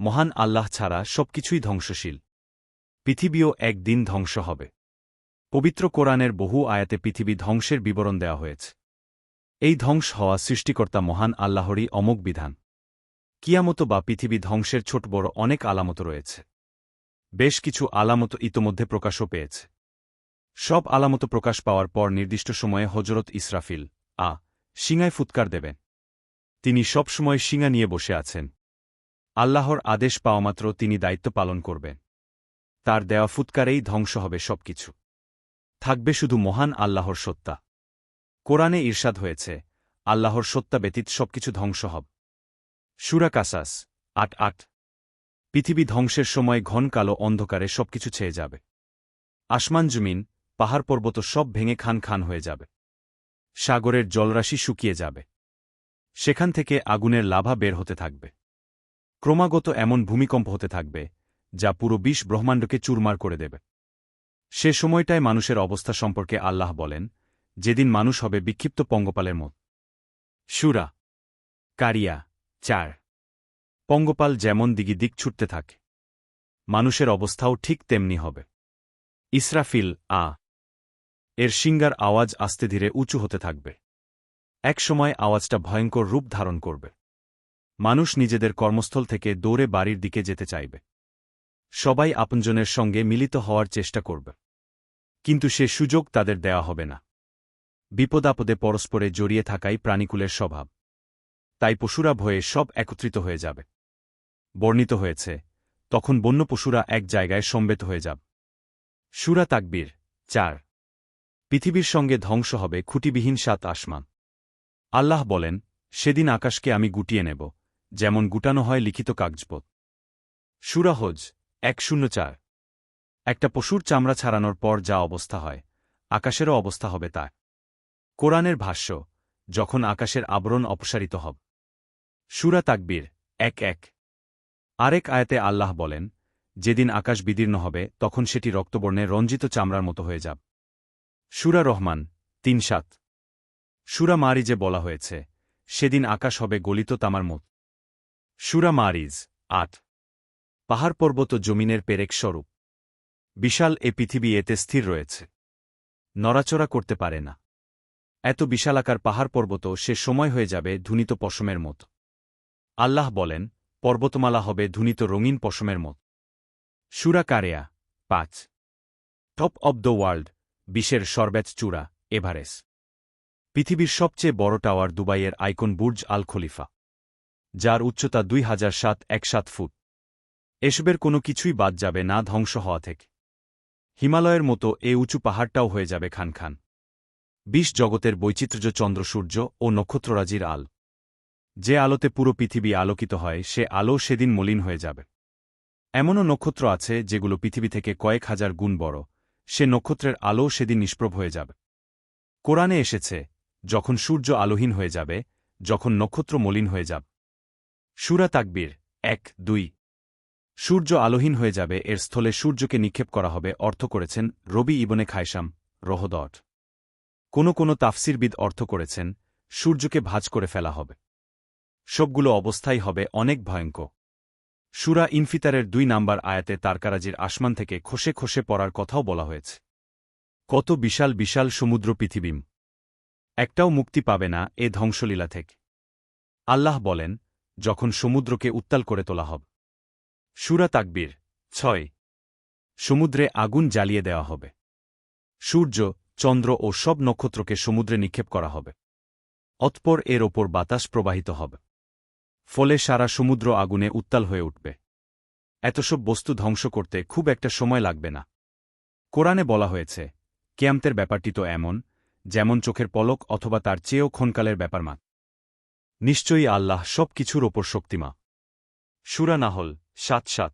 মহান আল্লাহ ছাড়া সবকিছুই ধ্বংসশীল। পৃথিবীও একদিন ধ্বংস হবে। পবিত্র কোরআনের বহু আয়াতে পৃথিবী ধ্বংসের বিবরণ দেওয়া হয়েছে। এই ধ্বংস হওয়া সৃষ্টিকর্তা মহান আল্লাহরই অমোক বিধান। কিয়ামত বা পৃথিবী ধ্বংসের ছোট বড় অনেক আলামত রয়েছে। বেশ কিছু আলামত ইতোমধ্যে প্রকাশও পেয়েছে। সব আলামত প্রকাশ পাওয়ার পর নির্দিষ্ট সময়ে হজরত ইসরাফিল, আ সিঙায় ফুৎকার দেবেন। তিনি সবসময় সিঙা নিয়ে বসে আছেন। আল্লাহর আদেশ পাওয়ামাত্র তিনি দায়িত্ব পালন করবেন। তার দেওয়া ফুৎকারেই ধ্বংস হবে সবকিছু। থাকবে শুধু মহান আল্লাহর সত্তা। কোরআনে ঈর্ষাদ হয়েছে, আল্লাহর সত্তা ব্যতীত সবকিছু ধ্বংস হব। সুরা কাসাস, আট আট। পৃথিবী ধ্বংসের সময় ঘন কালো অন্ধকারে সবকিছু ছেয়ে যাবে। আসমান জমিন, পাহাড় পর্বত সব ভেঙে খান খান হয়ে যাবে। সাগরের জলরাশি শুকিয়ে যাবে। সেখান থেকে আগুনের লাভা বের হতে থাকবে। ক্রমাগত এমন ভূমিকম্প হতে থাকবে, যা পুরো বিশ ব্রহ্মাণ্ডকে চুরমার করে দেবে। সে সময়টায় মানুষের অবস্থা সম্পর্কে আল্লাহ বলেন, যেদিন মানুষ হবে বিক্ষিপ্ত পঙ্গপালের মত। সুরা কারিয়া চার। পঙ্গপাল যেমন দিগি দিক ছুটতে থাকে, মানুষের অবস্থাও ঠিক তেমনি হবে। ইসরাফিল আ। এর সিঙ্গার আওয়াজ আস্তে ধীরে উঁচু হতে থাকবে। এক সময় আওয়াজটা ভয়ঙ্কর রূপ ধারণ করবে। মানুষ নিজেদের কর্মস্থল থেকে দৌড়ে বাড়ির দিকে যেতে চাইবে। সবাই আপনজনের সঙ্গে মিলিত হওয়ার চেষ্টা করবে। কিন্তু সে সুযোগ তাদের দেওয়া হবে না। বিপদাপদে পরস্পরে জড়িয়ে থাকাই প্রাণীকুলের স্বভাব। তাই পশুরা ভয়ে সব একত্রিত হয়ে যাবে। বর্ণিত হয়েছে, তখন বন্য পশুরা এক জায়গায় সম্বেত হয়ে যাব। সুরা তাকবীর, চার। পৃথিবীর সঙ্গে ধ্বংস হবে খুঁটিবিহীন সাত আসমান। আল্লাহ বলেন, সেদিন আকাশকে আমি গুটিয়ে নেব যেমন গুটানো হয় লিখিত কাগজপথ সুরাহজ, এক শূন্য চার। একটা পশুর চামড়া ছাড়ানোর পর যা অবস্থা হয়, আকাশেরও অবস্থা হবে তা। কোরআনের ভাষ্য, যখন আকাশের আবরণ অপসারিত হব। সুরা তাকবীর, এক এক। আরেক আয়াতে আল্লাহ বলেন, যেদিন আকাশ বিদীর্ণ হবে, তখন সেটি রক্তবর্ণে রঞ্জিত চামড়ার মতো হয়ে যাব। সুরা রহমান, তিন সাত। সুরা মারিজে বলা হয়েছে, সেদিন আকাশ হবে গলিত তামার মত। সুরা মারিজ আট। পাহাড় পর্বত জমিনের পেরেক স্বরূপ। বিশাল এ পৃথিবী এতে স্থির রয়েছে। নড়াচড়া করতে পারে না। এত বিশালাকার পাহাড় পর্বত সে সময় হয়ে যাবে ধুনিত পশমের মত। আল্লাহ বলেন, পর্বতমালা হবে ধুনিত রঙিন পশমের মত। সুরা কারেয়া, পাঁচ। টপ অব দ্য ওয়ার্ল্ড, বিশ্বের সর্বেচ চূড়া, এভারেস্ট। পৃথিবীর সবচেয়ে বড় টাওয়ার দুবাইয়ের আইকন বুর্জ আল খলিফা। যার উচ্চতা দুই হাজার সাত এক সাত ফুট। এসবের কোনো কিছুই বাদ যাবে না ধ্বংস হওয়া থেকে। হিমালয়ের মতো এ উঁচু পাহাড়টাও হয়ে যাবে খান খান। বিশ জগতের বৈচিত্র্য চন্দ্র সূর্য ও নক্ষত্ররাজির আল। যে আলোতে পুরো পৃথিবী আলোকিত হয়, সে আলো সেদিন মলিন হয়ে যাবে। এমনও নক্ষত্র আছে যেগুলো পৃথিবী থেকে কয়েক হাজার গুণ বড়। সে নক্ষত্রের আলো সেদিন নিষ্প্রভ হয়ে যাবে। কোরআনে এসেছে, যখন সূর্য আলোহীন হয়ে যাবে, যখন নক্ষত্র মলিন হয়ে যাব। সুরা তাকবীর, এক, দুই। সূর্য আলোহীন হয়ে যাবে, এর স্থলে সূর্যকে নিক্ষেপ করা হবে, অর্থ করেছেন রবি ইবনে খায়সাম রহদট কোনো কোনো তাফসিরবিদ অর্থ করেছেন, সূর্যকে ভাজ করে ফেলা হবে। সবগুলো অবস্থাই হবে অনেক ভয়ঙ্কর। সুরা ইনফিতারের দুই নাম্বার আয়াতে তারকারাজির আসমান থেকে খসে খসে পড়ার কথাও বলা হয়েছে। কত বিশাল বিশাল সমুদ্র পৃথিবীম। একটাও মুক্তি পাবে না এ ধ্বংসলীলা থেকে। আল্লাহ বলেন যখন সমুদ্রকে উত্তাল করে তোলা হবে। সুরা তাকবীর, ছয়। সমুদ্রে আগুন জ্বালিয়ে দেওয়া হবে। সূর্য, চন্দ্র ও সব নক্ষত্রকে সমুদ্রে নিক্ষেপ করা হবে। অতপর এর ওপর বাতাস প্রবাহিত হবে। ফলে সারা সমুদ্র আগুনে উত্তাল হয়ে উঠবে। এতসব বস্তু ধ্বংস করতে খুব একটা সময় লাগবে না। কোরআনে বলা হয়েছে, কেয়ামতের ব্যাপারটি তো এমন, যেমন চোখের পলক অথবা তার চেয়েও ক্ষণকালের ব্যাপার মা নিশ্চয়ই আল্লাহ সব কিছুর ওপর শক্তিমা। সুরা নাহল সাত সাত।